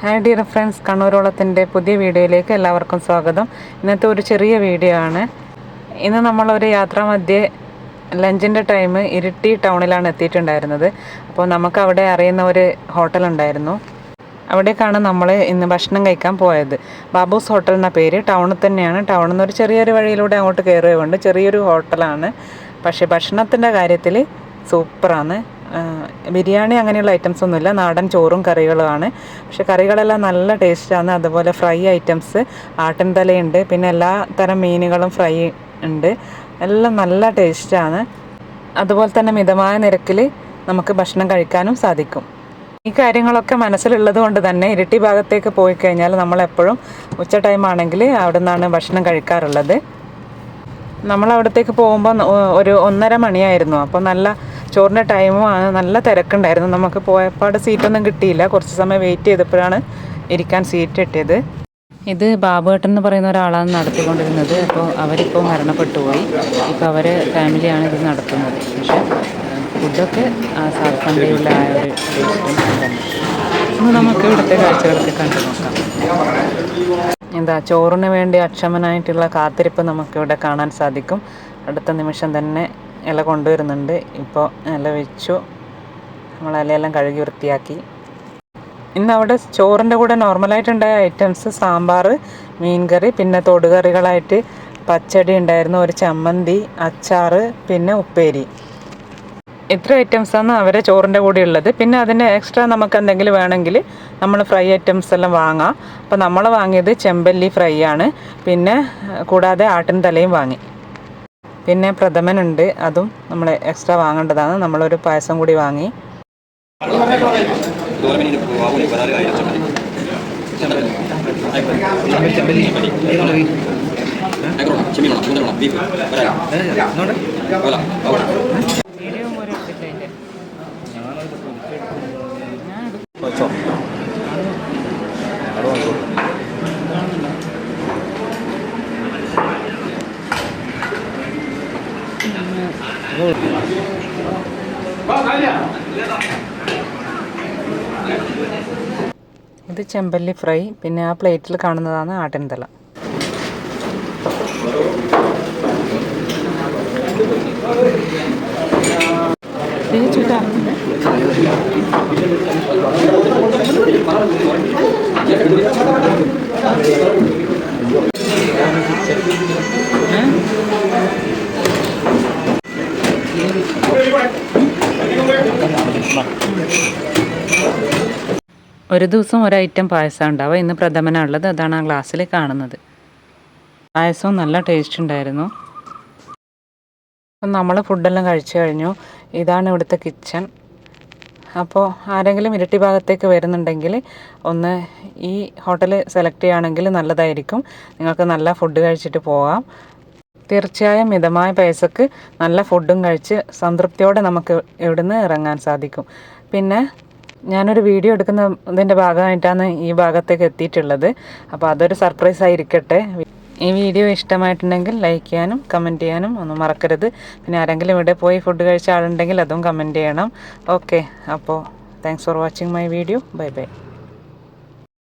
Hi dear friends കണ്ണൂരോളത്തിന്റെ പുതിയ വീഡിയോയിലേക്ക് എല്ലാവർക്കും സ്വാഗതം. ഇന്നത്തെ ഒരു ചെറിയ വീഡിയോ ആണ്. ഇന്ന് നമ്മളൊരു യാത്രാമധ്യേ ലഞ്ചിന്റെ ടൈം ഇരിട്ടി ടൗണിലാണ് എത്തിയിട്ടുണ്ടായിരുന്നത്. അപ്പോൾ നമുക്ക് അവിടെ അറിയുന്ന ഒരു ഹോട്ടൽ ഉണ്ടായിരുന്നു. അവിടേക്കാണ് നമ്മൾ ഇന്ന് ഭക്ഷണം കഴിക്കാൻ പോയത്. ബാബൂസ് ഹോട്ടൽ എന്ന പേര് ടൗണിൽ തന്നെയാണ്. ടൗണിൽ നിന്ന് ഒരു ചെറിയൊരു വഴിയിലൂടെ അങ്ങോട്ട് കയറുകയുണ്ട് ചെറിയൊരു ഹോട്ടലാണ് പക്ഷേ ഭക്ഷണത്തിന്റെ കാര്യത്തിൽ സൂപ്പറാണ് ബിരിയാണി അങ്ങനെയുള്ള ഐറ്റംസ് ഒന്നുമില്ല. നാടൻ ചോറും കറികളുമാണ്. പക്ഷെ കറികളെല്ലാം നല്ല ടേസ്റ്റാണ് അതുപോലെ ഫ്രൈ ഐറ്റംസ് ആട്ടിൻ തലയുണ്ട്. പിന്നെ എല്ലാ തരം മീനുകളും ഫ്രൈ ഉണ്ട്. എല്ലാം നല്ല ടേസ്റ്റാണ് അതുപോലെ തന്നെ മിതമായ നിരക്കിൽ നമുക്ക് ഭക്ഷണം കഴിക്കാനും സാധിക്കും. ഈ കാര്യങ്ങളൊക്കെ മനസ്സിലുള്ളത് കൊണ്ട് തന്നെ ഇരട്ടി ഭാഗത്തേക്ക് പോയി കഴിഞ്ഞാൽ നമ്മളെപ്പോഴും ഉച്ച ടൈം ആണെങ്കിൽ അവിടെ നിന്നാണ് ഭക്ഷണം കഴിക്കാറുള്ളത്. നമ്മൾ അവിടത്തേക്ക് പോകുമ്പോൾ ഒരു ഒന്നര മണിയായിരുന്നു. അപ്പോൾ നല്ല ചോറിന്റെ ടൈമുമാണ് നല്ല തിരക്കുണ്ടായിരുന്നു. നമുക്ക് പോയപ്പാട് സീറ്റൊന്നും കിട്ടിയില്ല. കുറച്ച് സമയം വെയിറ്റ് ചെയ്തപ്പോഴാണ് ഇരിക്കാൻ സീറ്റ് കിട്ടിയത്. ഇത് ബാബുവേട്ടൻ എന്ന് പറയുന്ന ഒരാളാണ് നടത്തിക്കൊണ്ടിരുന്നത്. അപ്പോൾ അവരിപ്പോൾ മരണപ്പെട്ടു പോയി ഇപ്പോൾ അവർ ഫാമിലിയാണ് ഇത് നടത്തുന്നത്. പക്ഷേ ഫുഡൊക്കെ സൺഡേയുള്ള ആ ഒരു നമുക്ക് ഇവിടുത്തെ കാഴ്ചകളൊക്കെ കണ്ടു നോക്കാം. എന്താ ചോറിന് വേണ്ടി അക്ഷമനായിട്ടുള്ള കാത്തിരിപ്പ് നമുക്കിവിടെ കാണാൻ സാധിക്കും. അടുത്ത നിമിഷം തന്നെ ഇല കൊണ്ടുവരുന്നുണ്ട്. ഇപ്പോൾ ഇല വെച്ചു. നമ്മൾ ഇലയെല്ലാം കഴുകി വൃത്തിയാക്കി. ഇന്ന് അവിടെ ചോറിന്റെ കൂടെ നോർമലായിട്ടുണ്ടായ ഐറ്റംസ് സാമ്പാർ മീൻകറി പിന്നെ തൊടുകറികളായിട്ട് പച്ചടി ഉണ്ടായിരുന്നു. ഒരു ചമ്മന്തി അച്ചാറ് പിന്നെ ഉപ്പേരി. ഇത്ര ഐറ്റംസാണ് അവരെ ചോറിന്റെ കൂടെ ഉള്ളത്. പിന്നെ അതിന് എക്സ്ട്രാ നമുക്ക് എന്തെങ്കിലും വേണമെങ്കിൽ നമ്മൾ ഫ്രൈ ഐറ്റംസ് എല്ലാം വാങ്ങാം. അപ്പോൾ നമ്മൾ വാങ്ങിയത് ചെമ്പല്ലി ഫ്രൈ ആണ്. പിന്നെ കൂടാതെ ആട്ടിൻ തലയും വാങ്ങി. പിന്നെ പ്രഥമനുണ്ട് അതും നമ്മൾ എക്സ്ട്രാ വാങ്ങേണ്ടതാണ്. നമ്മളൊരു പായസം കൂടി വാങ്ങി. ചെമ്മീൻ ബീഫ് ഇത് ചെമ്പല്ലി ഫ്രൈ പിന്നെ ആ പ്ലേറ്റിൽ കാണുന്നതാണ് ആട്ടിൻതല. ഈ ചുറ്റാ ഒരു ദിവസം ഒരു ഐറ്റം പായസം ഉണ്ടാവുക ഇന്ന് പ്രഥമനുള്ളത് അതാണ് ആ ഗ്ലാസ്സിൽ കാണുന്നത്. പായസവും നല്ല ടേസ്റ്റ് ഉണ്ടായിരുന്നു. അപ്പം നമ്മൾ ഫുഡെല്ലാം കഴിച്ചു കഴിഞ്ഞു. ഇതാണ് ഇവിടുത്തെ കിച്ചൺ അപ്പോൾ ആരെങ്കിലും ഇരട്ടി ഭാഗത്തേക്ക് വരുന്നുണ്ടെങ്കിൽ ഒന്ന് ഈ ഹോട്ടൽ സെലക്ട് ചെയ്യുകയാണെങ്കിൽ നല്ലതായിരിക്കും. നിങ്ങൾക്ക് നല്ല ഫുഡ് കഴിച്ചിട്ട് പോകാം. തീർച്ചയായും മിതമായ പൈസക്ക് നല്ല ഫുഡും കഴിച്ച് സംതൃപ്തിയോടെ നമുക്ക് ഇവിടുന്ന് ഇറങ്ങാൻ സാധിക്കും. പിന്നെ ഞാനൊരു വീഡിയോ എടുക്കുന്നതിന്റെ ഭാഗമായിട്ടാണ് ഈ ഭാഗത്തേക്ക് എത്തിയിട്ടുള്ളത്. അപ്പോൾ അതൊരു സർപ്രൈസ് ആയിരിക്കട്ടെ. ഈ വീഡിയോ ഇഷ്ടമായിട്ടുണ്ടെങ്കിൽ ലൈക്ക് ചെയ്യാനും കമന്റ് ചെയ്യാനും ഒന്നും മറക്കരുത്. പിന്നെ ആരെങ്കിലും ഇവിടെ പോയി ഫുഡ് കഴിച്ച ആളുണ്ടെങ്കിൽ അതും കമന്റ് ചെയ്യണം. ഓക്കെ അപ്പോൾ thanks for watching my video bye bye